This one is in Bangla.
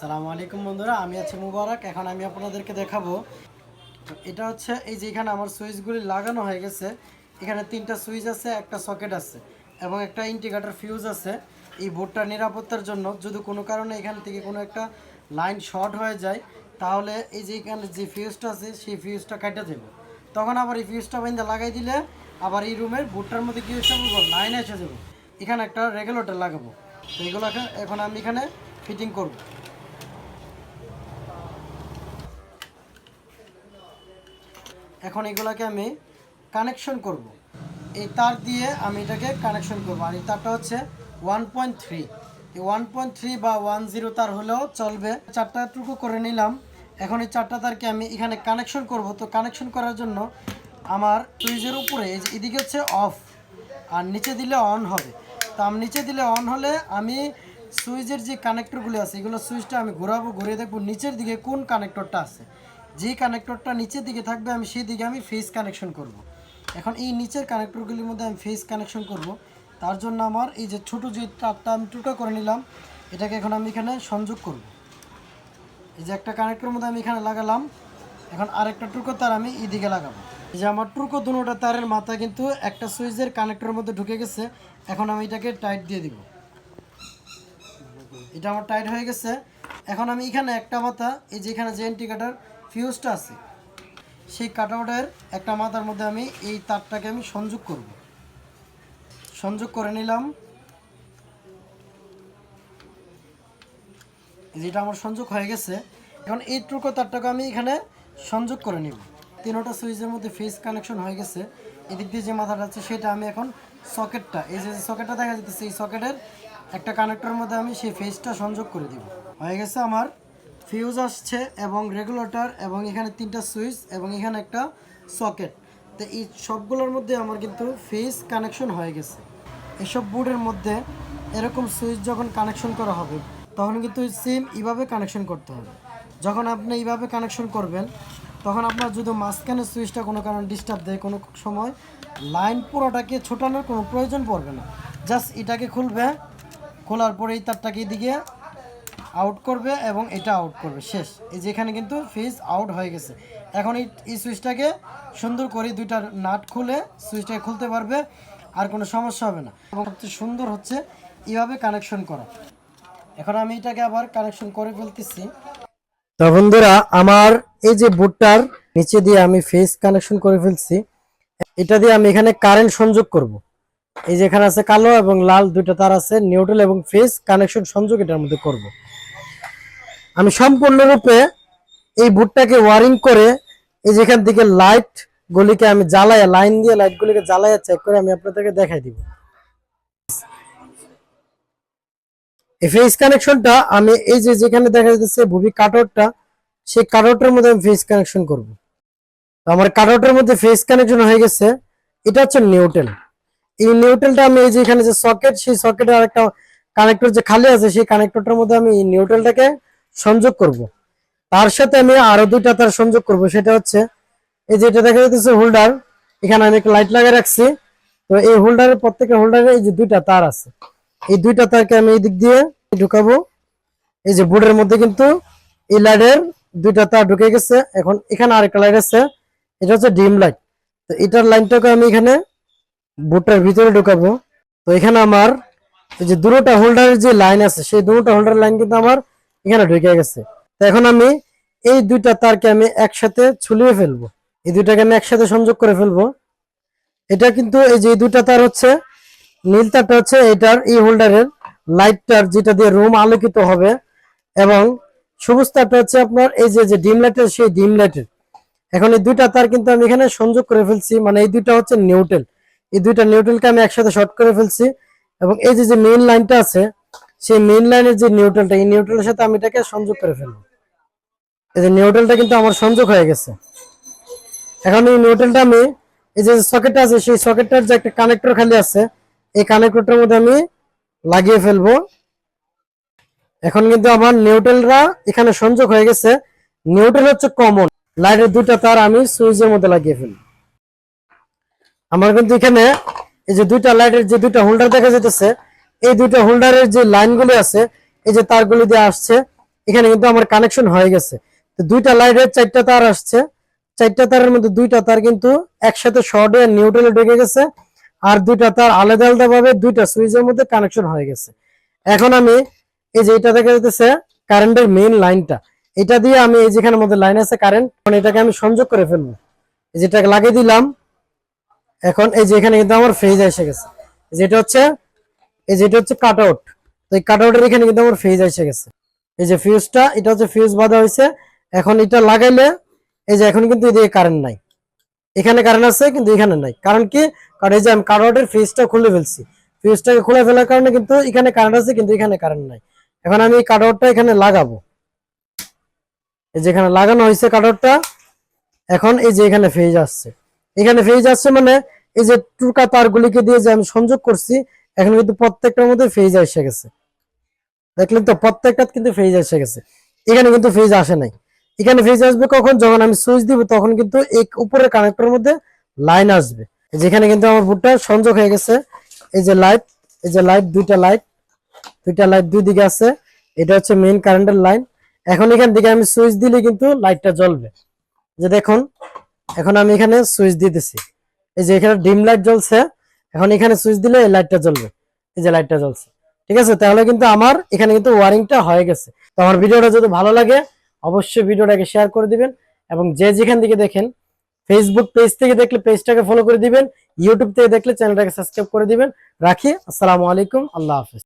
সালামু আলাইকুম বন্ধুরা, আমি আছি মুবারক। এখন আমি আপনাদেরকে দেখাবো। তো এটা হচ্ছে এই যে এখানে আমার সুইচগুলি লাগানো হয়ে গেছে। এখানে তিনটা সুইচ আছে, একটা সকেট আছে এবং একটা ইন্ডিকেটর ফিউজ আছে। এই বোর্ডটার নিরাপত্তার জন্য যদি কোনো কারণে এখান থেকে কোনো একটা লাইন শর্ট হয়ে যায়, তাহলে এই যে এখানে যে ফিউজটা আছে, সেই ফিউজটা কেটে দেবো। তখন আবার এই ফিউজটা বাইন্দা লাগাই দিলে আবার এই রুমের বোর্ডটার মধ্যে কি হচ্ছে লাইন এসে যাব। এখানে একটা রেগুলেটর লাগাবো। তো এগুলো এখন আমি এখানে ফিটিং করব। এখন এগুলাকে আমি কানেকশন করব। এই তার দিয়ে আমি এটাকে কানেকশন করব। আর এই তারটা হচ্ছে ওয়ান পয়েন্ট থ্রি এই ওয়ান পয়েন্ট থ্রি বা ওয়ান জিরো তার হলেও চলবে। চারটা টুকু করে নিলাম। এখন এই চারটা তারকে আমি এখানে কানেকশন করব। তো কানেকশন করার জন্য আমার সুইচের উপরে এদিকে হচ্ছে অফ আর নিচে দিলে অন হবে। তো আমি নিচে দিলে অন হলে আমি সুইচের যে কানেক্টরগুলো আছে, এগুলো সুইচটা আমি ঘোরাবো, ঘুরিয়ে দেখব নিচের দিকে কোন কানেক্টরটা আছে। যে কানেক্টরটা নিচের দিকে থাকবে, আমি সেই দিকে আমি ফেস কানেকশন করব। এখন এই নিচের কানেক্টরগুলির মধ্যে আমি ফেস কানেকশন করব। তার জন্য আমার এই যে ছোটো যে তারটা আমি টুকরো করে নিলাম, এটাকে এখন আমি এখানে সংযোগ করব। এই যে একটা কানেক্টর মধ্যে আমি এখানে লাগালাম, এখন আরেকটা টুকরো তার আমি এই দিকে লাগাবো এই যে আমার টুকরো দুটোটা তারের মাথা কিন্তু একটা সুইচের কানেক্টরের মধ্যে ঢুকে গেছে, এখন আমি এটাকে টাইট দিয়ে দিব এটা আমার টাইট হয়ে গেছে এখন আমি এখানে একটা মাথা, এই যে এখানে যে ফিউজটা আছে, সেই কাটআউটের একটা মাথার মধ্যে আমি এই তারটাকে আমি সংযোগ করব। সংযোগ করে নিলাম। যেটা আমার সংযোগ হয়ে গেছে, এখন এই টুকরো তারটাকে আমি এখানে সংযোগ করে নিব। তিনোটা সুইচের মধ্যে ফেস কানেকশন হয়ে গেছে, এদিক দিয়ে যে মাথাটা আছে সেটা আমি এখন সকেটটা, এই যে সকেটটা দেখা যাচ্ছে এই সকেটের একটা কানেক্টরের মধ্যে আমি সেই ফেসটা সংযোগ করে দিব। হয়ে গেছে আমার ফিউজ আসছে এবং রেগুলেটর এবং এখানে তিনটা সুইচ এবং এখানে একটা সকেট। তো এই সবগুলোর মধ্যে আমার কিন্তু ফেস কানেকশন হয়ে গেছে। এসব বোর্ডের মধ্যে এরকম সুইচ যখন কানেকশন করা হবে, তখন কিন্তু সেম এইভাবে কানেকশন করতে হবে। যখন আপনি এইভাবে কানেকশন করবেন, তখন আপনার যদি মাঝখানে সুইচটা কোনো কারণে ডিস্টার্ব দেয় কোনো সময় লাইন পুরোটাকে ছোটানোর কোনো প্রয়োজন পড়বে না। জাস্ট এটাকে খুলবে, খোলার পরে এই তারটাকে এদিকে আউট করবে এবং এটা আউট করবে। শেষ। এই যে এখানে কিন্তু ফিজ আউট হয়ে গেছে। এখন এই এই সুইচটাকে সুন্দর করে দুইটা নাট খুলে সুইচটাকে খুলতে পারবে, আর কোনো সমস্যা হবে না। এবং সবচেয়ে সুন্দর হচ্ছে এইভাবে কানেকশন করা। এখন আমি এটাকে আবার কানেকশন করে ফেলতেছি। তো বন্ধুরা, আমার এই যে বুটটার নিচে দিয়ে আমি ফেস কানেকশন করে ফেলছি, এটা দিয়ে আমি এখানে কারেন্ট সংযোগ করব। এই যে এখানে আছে কালো এবং লাল দুইটা তার আছে নিউট্রাল এবং ফেস কানেকশন সংযোগ এটার মধ্যে করব। আমি সম্পূর্ণরূপে এই বুটটাকে ওয়ারিং করে এই যেখান থেকে লাইট গুলিকে আমি জ্বালাইয়া লাইন দিয়ে লাইট গুলিকে জ্বালাইয়া চেক করে আমি আপনাদেরকে দেখাই দিব। এই ফেস কানেকশনটা আমি এই যে যেখানে দেখা যাচ্ছে ভুবি কাটরটা সেই কাটরটার মধ্যে আমি ফেস কানেকশন করব। তো আমার কাটরটার মধ্যে ফেস কানেকশন হয়ে গেছে, এটা হচ্ছে নিউটেল এই নিউটেলটা আমি এই যে এখানে যে সকেট সেই সকেটের আরেকটা কানেক্টর যে খালি আছে, সেই কানেক্টরটার মধ্যে আমি এই নিউট্রালটাকে সংযোগ করব। তার সাথে আমি আরও দুইটা তার সংযোগ করব। সেটা হচ্ছে, এই যে এটা দেখা যাচ্ছে হোল্ডার, এখানে আমি একটা লাইট লাগিয়ে রাখছি। তো এই হোল্ডারের প্রত্যেকটা হোল্ডারে এই যে দুইটা তার আছে। এই দুইটা তারকে আমি এই দিক দিয়ে ঢুকাবো। এই যে বোর্ডের মধ্যে কিন্তু এই লাইটের দুইটা তার ঢুকে গেছে। এখন এখানে আরেকটা লাইট আছে, এটা হচ্ছে ডিম লাইট। তো এটার লাইনটাকে আমি এখানে বোর্ডটার ভিতরে ঢুকাবো। তো এখানে আমার এই যে দুটোটা হোল্ডারের যে লাইন আছে, সেই দুটোটা হোল্ডার লাইন কিন্তু আমার এখানে ঢুকে গেছে। এখন আমি এই দুইটা তারকে আমি একসাথে ছুলিয়ে ফেলব। এই দুইটাকে আমি একসাথে সংযোগ করে ফেলব। এটা কিন্তু এই যে দুইটা তার হচ্ছে, নীল তারটা হচ্ছে এটার এই হোল্ডারের লাইটটার যেটা দিয়ে রুম আলোকিত হবে এবং সবুজ তারটা হচ্ছে আপনার এই যে যে ডিম লাইটের, সেই ডিম লাইটের। এখন এই দুইটা তার কিন্তু আমি এখানে সংযোগ করে ফেলছি মানে এই দুইটা হচ্ছে নিউট্রেল। এই দুইটা নিউট্রেলকে আমি একসাথে শর্ট করে ফেলছি এবং এই যে যে মেইন লাইনটা আছে সেই মেইন লাইনের যে নিউট্রালটা এই নিউট্রালের সাথে আমি এটাকে সংযোগ করে ফেলব। এই যে নিউট্রালটা কিন্তু আমার সংযোগ হয়ে গেছে। এখন এই নিউট্রালটা আমি, এই যে সকেটটা আছে, সেই সকেটটার যে একটা কানেক্টর খালি আছে, এই কানেক্টরটার মধ্যে আমি লাগিয়ে ফেলব। এখন কিন্তু আমার নিউট্রালরা এখানে সংযোগ হয়ে গেছে। নিউট্রাল হচ্ছে কমন লাইটের দুইটা তার আমি সুইচের মধ্যে লাগিয়ে ফেলব। আমার কিন্তু এখানে এই যে দুইটা লাইটের যে দুইটা হোল্ডার দেখা যেতেছে এই দুইটা হোল্ডারের যে লাইনগুলি আছে, এই যে তারগুলি দিয়ে আসছে, এখানে কিন্তু আমার কানেকশন হয়ে গেছে। তো দুইটা লাইটের চারটা তার আসছে। চারটা তারের মধ্যে দুইটা তার কিন্তু একসাথে শর্ট হয়ে নিউট্রালে ঢুকে গেছে, আর দুইটা তার আলাদা আলাদা ভাবে দুইটা সুইচের মধ্যে কানেকশন হয়ে গেছে। এখন আমি এই যে এটা দেখা যাচ্ছে কারেন্টের মেইন লাইনটা এটা দিয়ে আমি এই যেখানে মধ্যে লাইন আছে কারেন্ট এটাকে আমি সংযোগ করে ফেলব। যেটাকে লাগিয়ে দিলাম। এখন এই যে এখানে কিন্তু আমার ফেজ এসে গেছে। যেটা হচ্ছে এই যেটা হচ্ছে কাট আউট তো এই কাট আউটের এখানে কিন্তু আমার ফেজ এসে গেছে। এই যে ফিউজটা এটা হচ্ছে ফিউজ বাঁধা হয়েছে। এখন এটা লাগাইলে, এই যে এখন কিন্তু এদিকে কারেন্ট নাই। এখানে কারেন্ট আছে, কিন্তু এখানে নাই। কারণ কি? কারণ এই যে আমি কাট আউটের ফিউজটা খুলে ফেলছি। ফিউজটাকে খুলে ফেলার কারণে কিন্তু এখানে কারেন্ট আছে, কিন্তু এখানে কারেন্ট নাই। এখন আমি এই কাট আউটটা এখানে লাগাবো। এই যে এখানে লাগানো হয়েছে কাট আউটটা এখন এই যে এখানে ফেজ আসছে। এখানে ফেজ আসছে মানে এই যে টুকা তারগুলিকে দিয়ে যে আমি সংযোগ করছি এখন কিন্তু প্রত্যেকটার মধ্যে ফেজ এসে গেছে। দেখলেন তো প্রত্যেকটা কিন্তু ফেজ এসে গেছে। এখানে কিন্তু ফেজ আসে নাই। এখানে ফেজ আসবে কখন? যখন আমি সুইচ দিব, তখন কিন্তু এই উপরের কানেক্টরের মধ্যে লাইন আসবে। যেখানে কিন্তু আমার বুটটা সংযোগ হয়ে গেছে। এই যে লাইট এই যে লাইট দুইটা লাইট দুইটা লাইট দুই দিকে আছে। এটা হচ্ছে মেইন কারেন্টের লাইন এখন এখান থেকে আমি সুইচ দিলে কিন্তু লাইটটা জ্বলবে। যে দেখুন, এখন আমি এখানে সুইচ দিতেছি। এই যে এখানে ডিম লাইট জ্বলছে। এখন এখানে সুইচ দিলে লাইটটা জ্বলবে। এই যে লাইটটা জ্বলছে। ঠিক আছে? তাহলে কিন্তু আমার এখানে কিন্তু ওয়ারিংটা হয়ে গেছে। তো আমার ভিডিওটা যদি ভালো লাগে, অবশ্যই ভিডিওটাকে শেয়ার করে দিবেন এবং যে যেখান থেকে দেখেন ফেসবুক পেজ থেকে দেখলে পেজটাকে ফলো করে দিবেন ইউটিউব থেকে দেখলে চ্যানেলটাকে সাবস্ক্রাইব করে দিবেন। রাখি, আসসালামু আলাইকুম, আল্লাহ হাফিজ।